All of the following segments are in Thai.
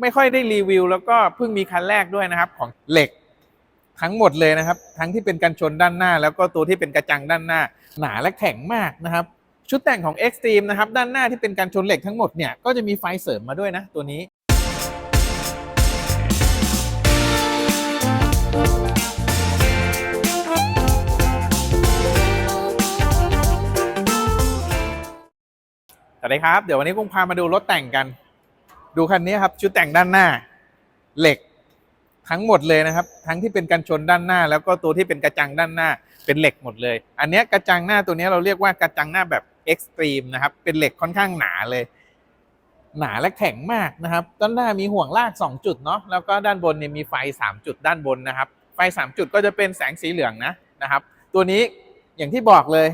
ไม่ค่อยได้รีวิว แล้วก็เพิ่งมีคันแรกด้วยนะครับ ของเหล็กทั้งหมดเลยนะครับ ทั้งที่เป็นกันชนด้านหน้า แล้วก็ตัวที่เป็นกระจังด้านหน้า หนาและแข็งมากนะครับ ชุดแต่งของ Extreme นะครับ ด้านหน้าที่เป็นกันชนเหล็กทั้งหมดเนี่ยก็จะมีไฟเสริมมาด้วยนะตัวนี้สวัสดีครับ เดี๋ยววันนี้กุ้งพามาดูรถแต่งกัน ดูคันนี้ครับชุดแต่งด้านหน้าเหล็กทั้งหมดเลยนะครับ ทั้งที่เป็นกันชนด้านหน้า แล้วก็ตัวที่เป็นกระจังด้านหน้าเป็นเหล็กหมดเลย อันนี้กระจังหน้าตัวนี้เราเรียกว่ากระจังหน้าแบบเอ็กซ์ตรีมนะครับเป็นเหล็กค่อนข้างหนาเลย หนาและแข็งมากนะครับด้านหน้ามีห่วงลาก 2 จุดเนาะแล้วก็ด้านบนเนี่ยมีไฟ 3 จุดด้านบนนะครับ ไฟ 3 จุดก็จะเป็นแสงสีเหลืองนะนะครับ ตัวนี้อย่างที่บอกเลย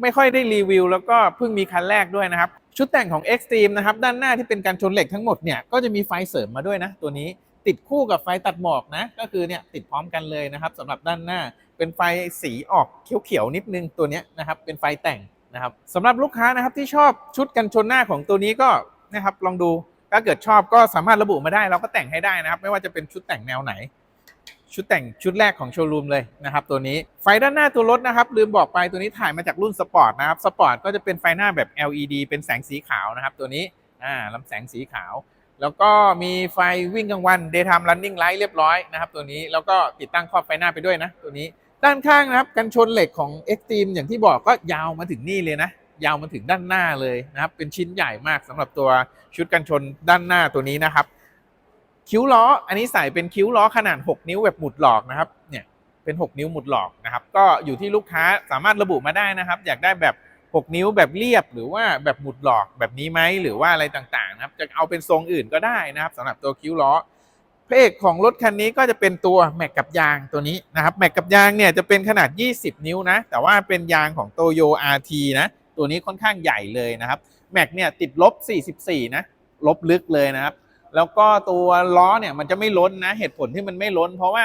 ไม่ค่อยได้รีวิวแล้วก็เพิ่งมีคันแรกด้วยนะครับ ชุดแต่งของ Extreme นะครับด้านหน้าที่เป็นการชนเหล็กทั้งหมดเนี่ยก็จะมีไฟเสริมมาด้วยนะ ตัวนี้ติดคู่กับไฟตัดหมอกนะ ก็คือเนี่ยติดพร้อมกันเลยนะครับสำหรับด้านหน้าเป็นไฟสีออกเขียวๆนิดนึงตัวนี้นะครับเป็นไฟแต่งนะครับสำหรับลูกค้านะครับที่ชอบชุดกันชนหน้าของตัวนี้ก็นะครับลองดูถ้าเกิดชอบก็สามารถระบุมาได้ เราก็แต่งให้ได้นะครับ ไม่ว่าจะเป็นชุดแต่งแนวไหน ชุดแต่งชุดแรกของโชว์รูมเลยนะครับตัวนี้ไฟด้านหน้าตัวรถนะครับลืมบอกไปตัวนี้ถ่ายมาจากรุ่นสปอร์ตนะครับสปอร์ตก็จะเป็นไฟหน้าแบบ LED เป็นแสงสีขาวนะครับตัวนี้อ่าลำแสงสีขาว แล้วก็มีไฟวิ่งกลางวัน daytime running light เรียบร้อยนะครับตัวนี้แล้วก็ติดตั้งครอบไฟหน้าไปด้วยนะตัวนี้ด้านข้างนะครับกันชนเหล็กของ Extreme อย่างที่บอกก็ยาวมาถึงนี่เลยนะยาวมาถึงด้านหน้าเลยนะครับเป็นชิ้นใหญ่มากสำหรับตัวชุดกันชนด้านหน้าตัวนี้นะครับ คิ้วล้อ อันนี้ใส่เป็นคิ้วล้อขนาด 6 นิ้วแบบหมุดหลอกนะครับ เนี่ยเป็น 6 นิ้วหมุดหลอกนะครับ ก็อยู่ที่ลูกค้าสามารถระบุมาได้นะครับ อยากได้แบบ 6 นิ้วแบบเรียบหรือว่าแบบหมุดหลอกแบบนี้ไหมหรือว่าอะไรต่างๆนะครับ จะเอาเป็นทรงอื่นก็ได้นะครับสำหรับตัวคิ้วล้อพระเอกของรถคันนี้ก็จะเป็นตัวแม็กกับยางตัวนี้นะครับแม็กกับยางเนี่ยจะเป็นขนาด 20 นิ้วนะ แต่ว่าเป็นยางของโตโย RT นะ ตัวนี้ค่อนข้างใหญ่เลยนะครับแม็กเนี่ยติดลบ 44 นะ ลบลึกเลยนะครับ แล้วก็ตัวล้อเนี่ยมันจะไม่ล้นนะ เหตุผลที่มันไม่ล้น เพราะว่า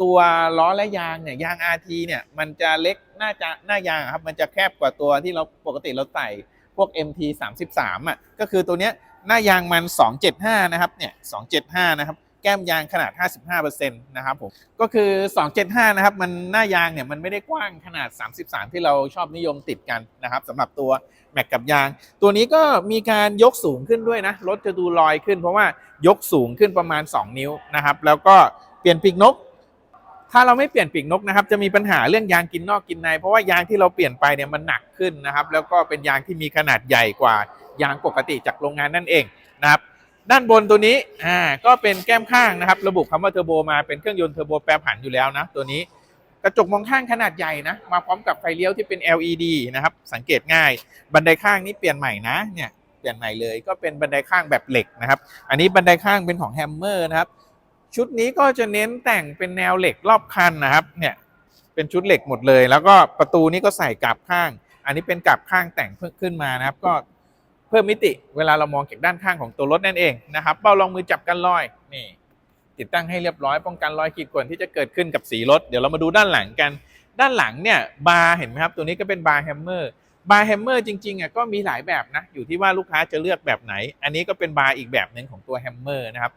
ตัวล้อและยางเนี่ยยาง RT เนี่ยมันจะเล็กหน้าจะหน้ายางครับมันจะแคบกว่าตัวที่เราปกติเราใส่พวก MT 33อะก็คือตัวเนี้ยหน้ายางมัน 275 นะครับเนี่ย275 นะครับ ก้มยางขนาด 55%นะครับผมก็คือ 275 นะครับ มันหน้ายางเนี่ยมันไม่ได้กว้างขนาด 33 ที่เราชอบนิยมติดกันนะครับสำหรับตัวแม็กกับยาง ตัวนี้ก็มีการยกสูงขึ้นด้วยนะรถจะดูลอยขึ้น เพราะว่ายกสูงขึ้นประมาณ 2 นิ้วนะครับแล้วก็เปลี่ยนปีกนก ถ้าเราไม่เปลี่ยนปีกนกนะครับจะมีปัญหาเรื่องยางกินนอกกินใน เพราะว่ายางที่เราเปลี่ยนไปเนี่ยมันหนักขึ้นนะครับแล้วก็เป็นยางที่มีขนาดใหญ่กว่ายางปกติจากโรงงานนั่นเองนะครับ ด้านบนตัวนี้อ่าก็เป็นแก้มข้างนะครับ ระบุคำว่าเทอร์โบมาเป็นเครื่องยนต์เทอร์โบแปรผันอยู่แล้วนะตัวนี้ กระจกมองข้างขนาดใหญ่นะ มาพร้อมกับไฟเลี้ยวที่เป็น LED นะครับ สังเกตง่าย บันไดข้างนี้เปลี่ยนใหม่นะเนี่ยเปลี่ยนใหม่เลย ก็เป็นบันไดข้างแบบเหล็กนะครับ อันนี้บันไดข้างเป็นของแฮมเมอร์นะครับ ชุดนี้ก็จะเน้นแต่งเป็นแนวเหล็กรอบคันนะครับเนี่ยเป็นชุดเหล็กหมดเลย แล้วก็ประตูนี้ก็ใส่กลับข้าง อันนี้เป็นกลับข้างแต่งเพิ่มขึ้นมานะครับ ก็ เพิ่มมิติเวลาเรามองจากด้านข้างของตัวรถนั่นเองนะครับเป้ารองมือจับกันลอยนี่ติดตั้งให้เรียบร้อยป้องกันรอยขีดข่วนที่จะเกิดขึ้นกับสีรถเดี๋ยวเรามาดูด้านหลังกัน ด้านหลังเนี่ยบาร์เห็นไหมครับตัวนี้ก็เป็นบาร์แฮมเมอร์บาร์แฮมเมอร์จริงๆอะก็มีหลายแบบนะอยู่ที่ว่าลูกค้าจะเลือกแบบไหน อันนี้ก็เป็นบาร์อีกแบบหนึ่งของตัวแฮมเมอร์นะครับ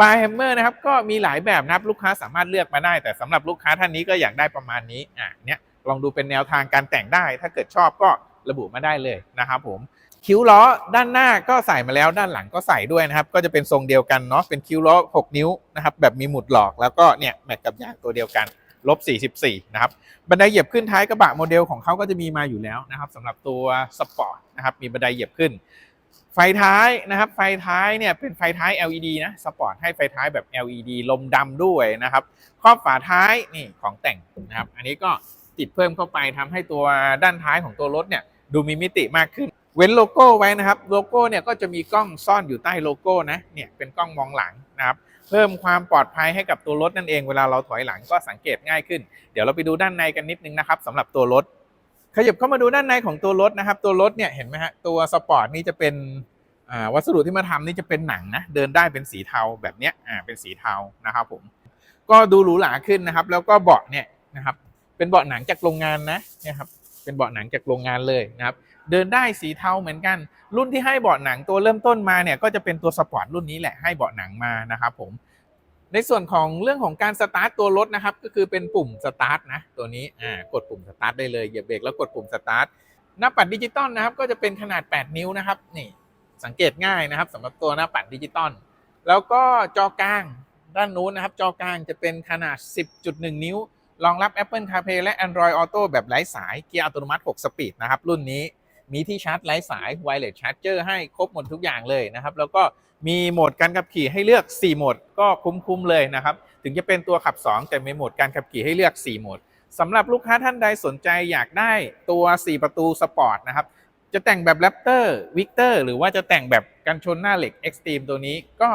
บาร์แฮมเมอร์นะครับก็มีหลายแบบนะครับลูกค้าสามารถเลือกมาได้ แต่สำหรับลูกค้าท่านนี้ก็อยากได้ประมาณนี้อะเนี่ยลองดูเป็นแนวทางการแต่งได้ ถ้าเกิดชอบก็ระบุมาได้เลยนะครับผม คิ้วล้อด้านหน้าก็ใส่มาแล้วด้านหลังก็ใส่ด้วยนะครับ ก็จะเป็นทรงเดียวกันเนาะเป็นคิ้วล้อ 6 นิ้วนะครับแบบมีหมุดหลอกแล้วก็เนี่ยแมทกับยางตัวเดียวกันลบ 44 นะครับ บันไดเหยียบขึ้นท้ายกระบะโมเดลของเขาก็จะมีมาอยู่แล้วนะครับสำหรับตัวสปอร์ตนะครับมีบันไดเหยียบขึ้น ไฟท้ายนะครับ ไฟท้ายเนี่ยเป็นไฟท้าย LED นะสปอร์ตให้ไฟท้ายแบบ LED ลมดำด้วยนะครับครอบฝาท้ายนี่ของแต่งนะครับ อันนี้ก็ติดเพิ่มเข้าไปทำให้ตัวด้านท้ายของตัวรถเนี่ยดูมีมิติมากขึ้น เว้นโลโก้ไว้นะครับ โลโก้เนี่ยก็จะมีกล้องซ่อนอยู่ใต้โลโก้นะเนี่ยเป็นกล้องมองหลังนะครับเพิ่มความปลอดภัยให้กับตัวรถนั่นเองเวลาเราถอยหลังก็สังเกตง่ายขึ้น เดี๋ยวเราไปดูด้านในกันนิดนึงนะครับสำหรับตัวรถ ขยับเข้ามาดูด้านในของตัวรถนะครับ ตัวรถเนี่ยเห็นไหมฮะตัวสปอร์ตนี่จะเป็นวัสดุที่มาทำนี่จะเป็นหนังนะเดินได้เป็นสีเทาแบบเนี้ยอ่าเป็นสีเทานะครับผมก็ดูหรูหราขึ้นนะครับ แล้วก็เบาะเนี่ยนะครับเป็นเบาะหนังจากโรงงานนะเนี่ยครับเป็นเบาะหนังจากโรงงานเลยนะครับ เดินได้สีเทาเหมือนกัน รุ่นที่ให้เบาะหนังตัวเริ่มต้นมาเนี่ยก็จะเป็นตัวสปอร์ตรุ่นนี้แหละให้เบาะหนังมานะครับผมในส่วนของเรื่องของการสตาร์ทตัวรถนะครับก็คือเป็นปุ่มสตาร์ทนะตัวนี้อ่ากดปุ่มสตาร์ทได้เลยเหยียบเบรกแล้วกดปุ่มสตาร์ทหน้าปัดดิจิตอลนะครับก็จะเป็นขนาด 8 นิ้วนะครับนี่สังเกตง่ายนะครับสำหรับตัวหน้าปัดดิจิตอลแล้วก็จอกลางด้านนู้นนะครับ จอกลางจะเป็นขนาด 10.1 นิ้ว รองรับ Apple CarPlay และ Android Auto แบบไร้สายเกียร์อัตโนมัติ 6 สปีดนะครับรุ่นนี้ มีที่ชาร์จไร้สาย Wireless Charger ให้ครบหมดทุกอย่างเลยนะครับ แล้วก็มีโหมดการขับขี่ให้เลือก 4 โหมดก็คุ้มๆเลยนะครับ ถึงจะเป็นตัวขับ 2 แต่มีโหมดการขับขี่ให้เลือก 4 โหมดสำหรับลูกค้าท่านใดสนใจอยากได้ตัว 4 ประตูสปอร์ตนะครับ จะแต่งแบบ Raptor Victor หรือว่าจะแต่งแบบกันชนหน้าเหล็ก Extreme ตัวนี้ก็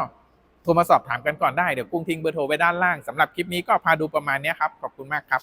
โทรมาสอบถามกันก่อนได้ เดี๋ยวกุ้งทิ้งเบอร์โทรไว้ด้านล่างสำหรับคลิปนี้ก็พาดูประมาณนี้ครับ ขอบคุณมากครับ